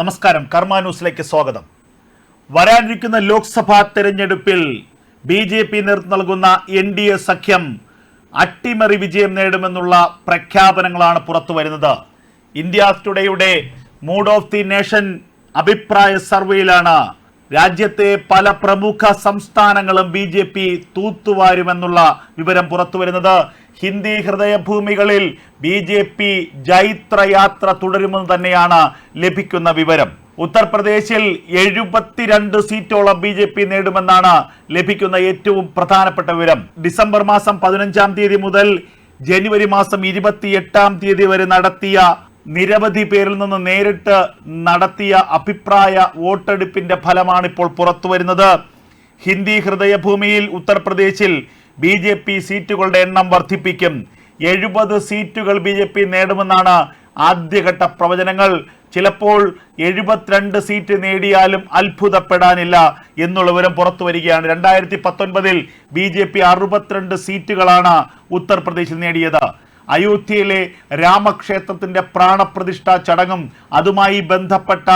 നമസ്കാരം കർമ്മ ന്യൂസിലേക്ക് സ്വാഗതം. വരാനിരിക്കുന്ന ലോക്സഭാ തെരഞ്ഞെടുപ്പിൽ ബി ജെ പി നേതൃത്വം നൽകുന്ന എൻ ഡി എ സഖ്യം അട്ടിമറി വിജയം നേടുമെന്നുള്ള പ്രഖ്യാപനങ്ങളാണ് പുറത്തു വരുന്നത്. ഇന്ത്യ ടുഡേയുടെ മൂഡ് ഓഫ് ദി നേഷൻ അഭിപ്രായ സർവേയിലാണ് രാജ്യത്തെ പല പ്രമുഖ സംസ്ഥാനങ്ങളും ബി ജെ പി തൂത്തുവാരുമെന്നുള്ള വിവരം പുറത്തു വരുന്നത്. ഹിന്ദി ഹൃദയഭൂമികളിൽ ബി ജെ പി ജൈത്രയാത്ര തുടരുമെന്ന് തന്നെയാണ് ലഭിക്കുന്ന വിവരം. ഉത്തർപ്രദേശിൽ എഴുപത്തിരണ്ട് സീറ്റോളം ബി ജെ പി നേടുമെന്നാണ് ലഭിക്കുന്ന ഏറ്റവും പ്രധാനപ്പെട്ട വിവരം. ഡിസംബർ മാസം പതിനഞ്ചാം തീയതി മുതൽ ജനുവരി മാസം ഇരുപത്തിയെട്ടാം തീയതി വരെ നടത്തിയ നിരവധി പേരിൽ നിന്ന് നേരിട്ട് നടത്തിയ അഭിപ്രായ വോട്ടെടുപ്പിന്റെ ഫലമാണ് ഇപ്പോൾ പുറത്തു വരുന്നത് ഹിന്ദി ഹൃദയഭൂമിയിൽ ഉത്തർപ്രദേശിൽ ബി ജെ പി സീറ്റുകളുടെ എണ്ണം വർദ്ധിപ്പിക്കും. എഴുപത് സീറ്റുകൾ ബി ജെ പി നേടുമെന്നാണ് ആദ്യഘട്ട പ്രവചനങ്ങൾ. ചിലപ്പോൾ എഴുപത്തിരണ്ട് സീറ്റ് നേടിയാലും അത്ഭുതപ്പെടാനില്ല എന്നുള്ള വിവരം പുറത്തു വരികയാണ്. രണ്ടായിരത്തി പത്തൊൻപതിൽ ബി ജെ പി അറുപത്തിരണ്ട് സീറ്റുകളാണ് ഉത്തർപ്രദേശിൽ നേടിയത്. അയോധ്യയിലെ രാമക്ഷേത്രത്തിന്റെ പ്രാണപ്രതിഷ്ഠ ചടങ്ങും അതുമായി ബന്ധപ്പെട്ട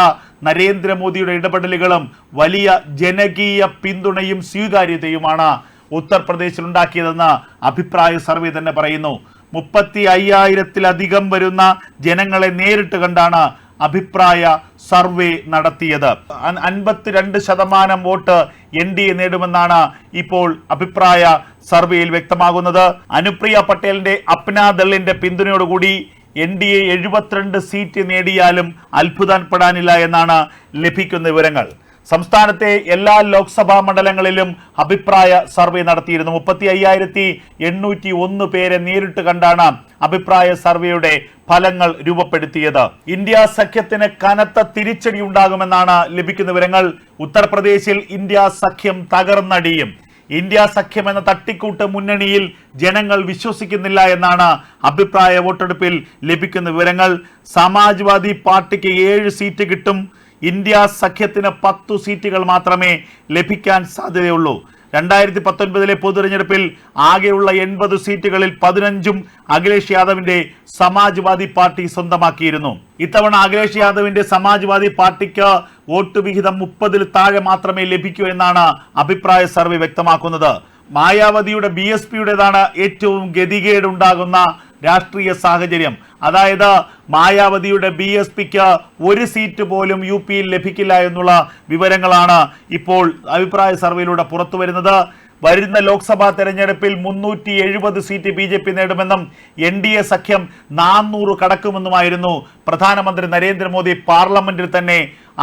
നരേന്ദ്രമോദിയുടെ ഇടപെടലുകളും വലിയ ജനകീയ പിന്തുണയും സ്വീകാര്യതയുമാണ്. ഉത്തർപ്രദേശിൽ ഉണ്ടാക്കിയതെന്ന് അഭിപ്രായ സർവേ തന്നെ പറയുന്നു. മുപ്പത്തി അയ്യായിരത്തിലധികം വരുന്ന ജനങ്ങളെ നേരിട്ട് കണ്ടാണ് അഭിപ്രായ സർവേ നടത്തിയത്. അൻ- അൻപത്തിരണ്ട് ശതമാനം വോട്ട് എൻ ഡി എ നേടുമെന്നാണ് ഇപ്പോൾ അഭിപ്രായ സർവേയിൽ വ്യക്തമാകുന്നത്. അനുപ്രിയ പട്ടേലിന്റെ അപ്നാദളിന്റെ പിന്തുണയോടുകൂടി എൻ ഡി എ എഴുപത്തിരണ്ട് സീറ്റ് നേടിയാലും അത്ഭുതപ്പെടാനില്ല എന്നാണ് ലഭിക്കുന്ന വിവരങ്ങൾ. സംസ്ഥാനത്തെ എല്ലാ ലോക്സഭാ മണ്ഡലങ്ങളിലും അഭിപ്രായ സർവേ നടത്തിയിരുന്നു. മുപ്പത്തി അയ്യായിരത്തി എണ്ണൂറ്റി ഒന്ന് പേരെ നേരിട്ട് കണ്ടാണ് അഭിപ്രായ സർവേയുടെ ഫലങ്ങൾ രൂപപ്പെടുത്തിയത്. ഇന്ത്യ സഖ്യത്തിന് കനത്ത തിരിച്ചടി ഉണ്ടാകുമെന്നാണ് ലഭിക്കുന്ന വിവരങ്ങൾ. ഉത്തർപ്രദേശിൽ ഇന്ത്യ സഖ്യം തകർന്നടിയും. ഇന്ത്യ സഖ്യം എന്ന തട്ടിക്കൂട്ട് മുന്നണിയിൽ ജനങ്ങൾ വിശ്വസിക്കുന്നില്ല എന്നാണ് അഭിപ്രായ വോട്ടെടുപ്പിൽ ലഭിക്കുന്ന വിവരങ്ങൾ. സമാജ്വാദി പാർട്ടിക്ക് ഏഴ് സീറ്റ് കിട്ടും. ഇന്ത്യ സഖ്യത്തിന് പത്തു സീറ്റുകൾ മാത്രമേ ലഭിക്കാൻ സാധ്യതയുള്ളൂ. രണ്ടായിരത്തി പത്തൊൻപതിലെ പൊതുതെരഞ്ഞെടുപ്പിൽ ആകെയുള്ള എൺപത് സീറ്റുകളിൽ പതിനഞ്ചും അഖിലേഷ് യാദവിന്റെ സമാജ്വാദി പാർട്ടി സ്വന്തമാക്കിയിരുന്നു. ഇത്തവണ അഖിലേഷ് യാദവിന്റെ സമാജ്വാദി പാർട്ടിക്ക് വോട്ട് വിഹിതം മുപ്പതിൽ താഴെ മാത്രമേ ലഭിക്കൂ എന്നാണ് അഭിപ്രായ സർവേ വ്യക്തമാക്കുന്നത്. മായാവതിയുടെ ബി എസ് പിയുടേതാണ് ഏറ്റവും ഗതികേടുണ്ടാകുന്ന രാഷ്ട്രീയ സാഹചര്യം. അതായത് മായാവതിയുടെ ബി എസ് പിക്ക് ഒരു സീറ്റ് പോലും യു പിയിൽ ലഭിക്കില്ല എന്നുള്ള വിവരങ്ങളാണ് ഇപ്പോൾ അഭിപ്രായ സർവേയിലൂടെ പുറത്തു വരുന്നത്. വരുന്ന ലോക്സഭാ തെരഞ്ഞെടുപ്പിൽ മുന്നൂറ്റി എഴുപത് സീറ്റ് ബി ജെ പി നേടുമെന്നും എൻ ഡി എ സഖ്യം നാനൂറ് കടക്കുമെന്നുമായിരുന്നു പ്രധാനമന്ത്രി നരേന്ദ്രമോദി പാർലമെന്റിൽ തന്നെ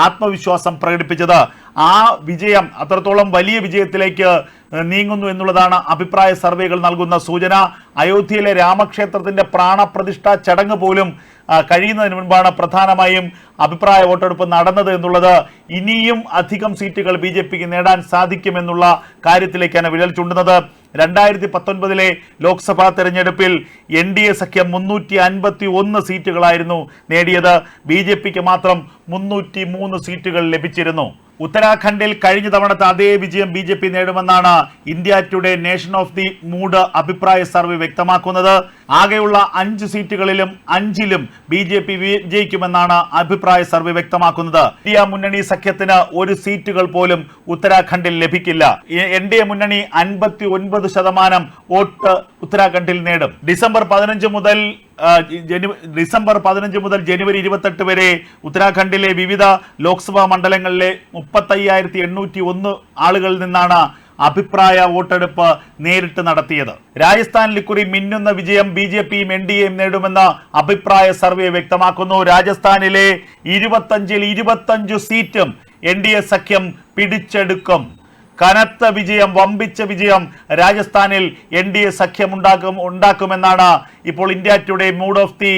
ആത്മവിശ്വാസം പ്രകടിപ്പിച്ചത്. ആ വിജയം അത്രത്തോളം വലിയ വിജയത്തിലേക്ക് നീങ്ങുന്നു എന്നുള്ളതാണ് അഭിപ്രായ സർവേകൾ നൽകുന്ന സൂചന. അയോധ്യയിലെ രാമക്ഷേത്രത്തിന്റെ പ്രാണപ്രതിഷ്ഠ ചടങ്ങ് പോലും കഴിയുന്നതിന് മുൻപാണ് പ്രധാനമായും അഭിപ്രായ വോട്ടെടുപ്പ് നടന്നത് എന്നുള്ളത്. ഇനിയും അധികം സീറ്റുകൾ ബി നേടാൻ സാധിക്കുമെന്നുള്ള കാര്യത്തിലേക്കാണ് വിരൽ ചൂണ്ടുന്നത്. രണ്ടായിരത്തി പത്തൊൻപതിലെ ലോക്സഭാ തെരഞ്ഞെടുപ്പിൽ എൻ ഡി എ സഖ്യം മുന്നൂറ്റി അൻപത്തി ഒന്ന് സീറ്റുകളായിരുന്നു നേടിയത്. ബി ജെ പിക്ക് മാത്രം മുന്നൂറ്റി മൂന്ന് സീറ്റുകൾ ലഭിച്ചിരുന്നു. ഉത്തരാഖണ്ഡിൽ കഴിഞ്ഞ തവണത്തെ അതേ വിജയം B J P നേടുമെന്നാണ് India Today nation of the mood അഭിപ്രായ സർവേ വ്യക്തമാക്കുന്നത്. ആകെയുള്ള അഞ്ച് സീറ്റുകളിലും അഞ്ചിലും ബി ജെ പി വിജയിക്കുമെന്നാണ് അഭിപ്രായ സർവേ വ്യക്തമാക്കുന്നത്. ഇന്ത്യ മുന്നണി സഖ്യത്തിന് ഒരു സീറ്റുകൾ പോലും ഉത്തരാഖണ്ഡിൽ ലഭിക്കില്ല. എൻ ഡി എ മുന്നണി അൻപത്തി ഒൻപത് ശതമാനം വോട്ട് ഉത്തരാഖണ്ഡിൽ നേടും. ഡിസംബർ പതിനഞ്ച് മുതൽ ഡിസംബർ പതിനഞ്ച് മുതൽ ജനുവരി ഇരുപത്തെട്ട് വരെ ഉത്തരാഖണ്ഡിലെ വിവിധ ലോക്സഭാ മണ്ഡലങ്ങളിലെ മുപ്പത്തയ്യായിരത്തി എണ്ണൂറ്റി ഒന്ന് ആളുകളിൽ നിന്നാണ് അഭിപ്രായ വോട്ടെടുപ്പ് നേരിട്ട് നടത്തിയത്. രാജസ്ഥാനിൽ ഇക്കുറി മിന്നുന്ന വിജയം ബി ജെ പിയും എൻ ഡി എയും നേടുമെന്ന് അഭിപ്രായ സർവേ വ്യക്തമാക്കുന്നു. രാജസ്ഥാനിലെ ഇരുപത്തഞ്ചിൽ ഇരുപത്തഞ്ചു സീറ്റും എൻ ഡി എ സഖ്യം പിടിച്ചെടുക്കും. കനത്ത വിജയം വമ്പിച്ച വിജയം രാജസ്ഥാനിൽ എൻ ഡി എ സഖ്യം ഉണ്ടാക്കും ഉണ്ടാക്കുമെന്നാണ് ഇപ്പോൾ India Today mood of the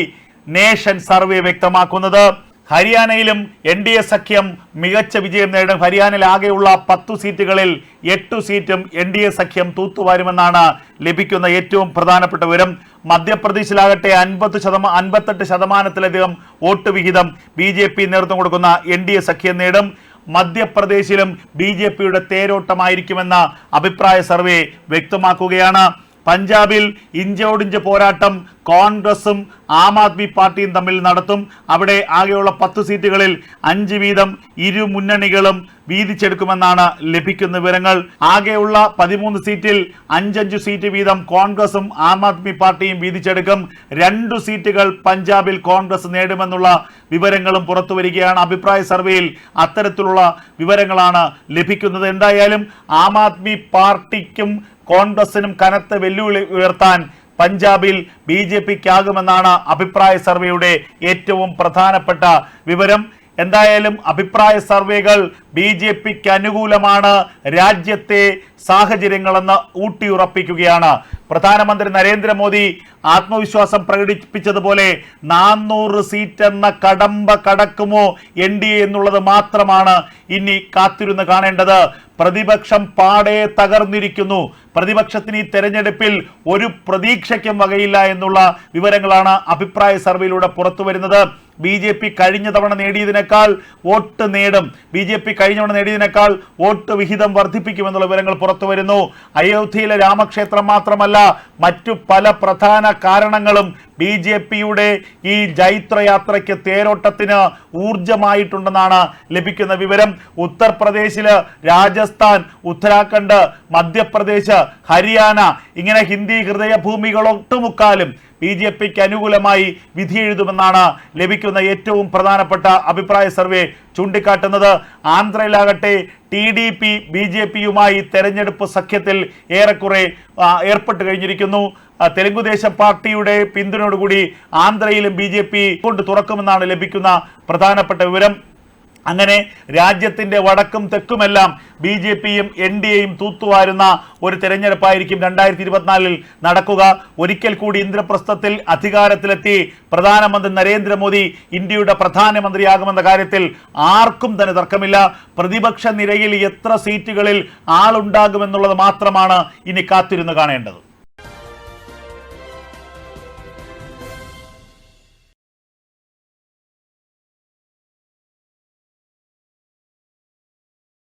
nation survey വ്യക്തമാക്കുന്നത്. ഹരിയാനയിലും എൻ ഡി എ സഖ്യം മികച്ച വിജയം നേടും ഹരിയാനയിൽ ആകെയുള്ള പത്തു സീറ്റുകളിൽ എട്ടു സീറ്റും എൻ ഡി എ സഖ്യം തൂത്തുവാരുമെന്നാണ് ലഭിക്കുന്ന ഏറ്റവും പ്രധാനപ്പെട്ട വിവരം. മധ്യപ്രദേശിലാകട്ടെ അൻപത് ശതമാനം അൻപത്തെട്ട് ശതമാനത്തിലധികം വോട്ട് വിഹിതം ബി ജെ പി നേതൃത്വം കൊടുക്കുന്ന എൻ ഡി എ സഖ്യം നേടും. മധ്യപ്രദേശിലും ബി ജെ പിയുടെ തേരോട്ടമായിരിക്കുമെന്ന അഭിപ്രായ സർവേ വ്യക്തമാക്കുകയാണ്. പഞ്ചാബിൽ ഇഞ്ചോടിഞ്ച് പോരാട്ടം കോൺഗ്രസും ആം ആദ്മി പാർട്ടിയും തമ്മിൽ നടത്തും. അവിടെ ആകെയുള്ള പത്ത് സീറ്റുകളിൽ അഞ്ച് വീതം ഇരു മുന്നണികളും വീതിച്ചെടുക്കുമെന്നാണ് ലഭിക്കുന്ന വിവരങ്ങൾ. ആകെയുള്ള പതിമൂന്ന് സീറ്റിൽ അഞ്ചഞ്ചു സീറ്റ് വീതം കോൺഗ്രസും ആം ആദ്മി പാർട്ടിയും വീതിച്ചെടുക്കും. രണ്ടു സീറ്റുകൾ പഞ്ചാബിൽ കോൺഗ്രസ് നേടുമെന്നുള്ള വിവരങ്ങളും പുറത്തു വരികയാണ്. അഭിപ്രായ സർവേയിൽ അത്തരത്തിലുള്ള വിവരങ്ങളാണ് ലഭിക്കുന്നത്. എന്തായാലും ആം ആദ്മി പാർട്ടിക്കും കോൺഗ്രസിനും കനത്ത വെല്ലുവിളി ഉയർത്താൻ പഞ്ചാബിൽ ബി ജെ പിക്കാകുമെന്നാണ് അഭിപ്രായ സർവേയുടെ ഏറ്റവും പ്രധാനപ്പെട്ട വിവരം. എന്തായാലും അഭിപ്രായ സർവേകൾ ബി ജെ പിക്ക് അനുകൂലമാണ് രാജ്യത്തെ സാഹചര്യങ്ങളെന്ന് ഊട്ടിയുറപ്പിക്കുകയാണ്. പ്രധാനമന്ത്രി നരേന്ദ്രമോദി ആത്മവിശ്വാസം പ്രകടിപ്പിച്ചതുപോലെ നാനൂറ് സീറ്റ് എന്ന കടമ്പ കടക്കുമോ എൻ ഡി എ എന്നുള്ളത് മാത്രമാണ് ഇനി കാത്തിരുന്ന് കാണേണ്ടത്. പ്രതിപക്ഷം പാടെ തകർന്നിരിക്കുന്നു. പ്രതിപക്ഷത്തിന് ഈ തെരഞ്ഞെടുപ്പിൽ ഒരു പ്രതീക്ഷയ്ക്കും വകയില്ല എന്നുള്ള വിവരങ്ങളാണ് അഭിപ്രായ സർവേയിലൂടെ പുറത്തു വരുന്നത്. ബി ജെ പി കഴിഞ്ഞ തവണ നേടിയതിനേക്കാൾ വോട്ട് നേടും. ബി ജെ പി കഴിഞ്ഞ തവണ നേടിയതിനേക്കാൾ വോട്ട് വിഹിതം വർദ്ധിപ്പിക്കുമെന്നുള്ള വിവരങ്ങൾ പുറത്തു വരുന്നു. അയോധ്യയിലെ രാമക്ഷേത്രം മാത്രമല്ല മറ്റു പല പ്രധാന കാരണങ്ങളും ബി ജെ പിയുടെ ഈ ജൈത്രയാത്രയ്ക്ക് തേരോട്ടത്തിന് ഊർജമായിട്ടുണ്ടെന്നാണ് ലഭിക്കുന്ന വിവരം. ഉത്തർപ്രദേശിൽ രാജസ്ഥാൻ ഉത്തരാഖണ്ഡ് മധ്യപ്രദേശ് ഹരിയാന ഇങ്ങനെ ഹിന്ദി ഹൃദയഭൂമികളൊട്ടുമുക്കാലും ബി ജെ പിക്ക് അനുകൂലമായി വിധിയെഴുതുമെന്നാണ് ലഭിക്കുന്ന ഏറ്റവും പ്രധാനപ്പെട്ട അഭിപ്രായ സർവേ ചൂണ്ടിക്കാട്ടുന്നത്. ആന്ധ്രയിലാകട്ടെ T D P B J പിയുമായി തെരഞ്ഞെടുപ്പ് സഖ്യത്തിൽ ഏറെക്കുറെ ഏർപ്പെട്ട് കഴിഞ്ഞിരിക്കുന്നു. തെലുങ്കുദേശം പാർട്ടിയുടെ പിന്തുണയോടുകൂടി ആന്ധ്രയിലും ബി ജെ പി കൊണ്ട് തുറക്കുമെന്നാണ് ലഭിക്കുന്ന പ്രധാനപ്പെട്ട വിവരം. അങ്ങനെ രാജ്യത്തിന്റെ വടക്കും തെക്കുമെല്ലാം ബി ജെ പിയും എൻ ഡി എയും തൂത്തുവാരുന്ന ഒരു തെരഞ്ഞെടുപ്പായിരിക്കും രണ്ടായിരത്തി ഇരുപത്തിനാലിൽ നടക്കുക. ഒരിക്കൽ കൂടി ഇന്ദ്രപ്രസ്ഥത്തിൽ അധികാരത്തിലെത്തി പ്രധാനമന്ത്രി നരേന്ദ്രമോദി ഇന്ത്യയുടെ പ്രധാനമന്ത്രിയാകുമെന്ന കാര്യത്തിൽ ആർക്കും തന്നെ തർക്കമില്ല. പ്രതിപക്ഷ നിരയിൽ എത്ര സീറ്റുകളിൽ ആളുണ്ടാകുമെന്നുള്ളത് മാത്രമാണ് ഇനി കാത്തിരുന്ന് കാണേണ്ടത്.